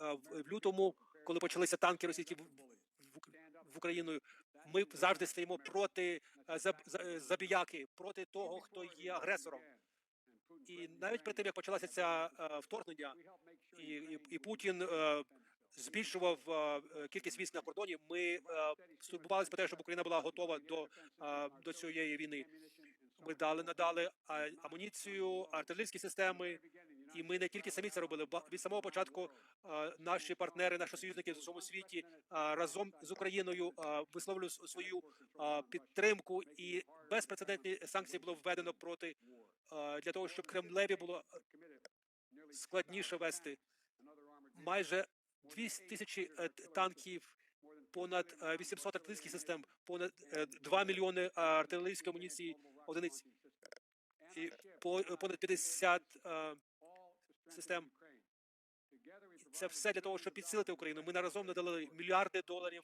в в лютому, коли почалися танки російські в, в, Ук- в Україну, ми завжди стоїмо проти е, заб- за- е, забіяки, проти того, хто є агресором. І навіть перед тим, як почалося це е, вторгнення, і, і, і Путін е, збільшував е, е, кількість військ на кордоні, ми е, турбувалися про те, щоб Україна була готова до, е, до цієї війни. Ми дали надали амуніцію, артилерійські системи, і ми не тільки самі це робили. Від самого початку е, наші партнери, наші союзники в усьому світі е, разом з Україною е, висловлюють свою е, підтримку, і безпрецедентні санкції було введено проти е, для того, щоб Кремлеві було е, складніше вести. Майже 200 тисячі е, танків, понад е, 800 артилерійських систем, понад е, 2 мільйони е, артилерійської амуніції одиниць і по- понад 50 е, систем. Це все для того, щоб підсилити Україну. Ми наразом надали мільярди доларів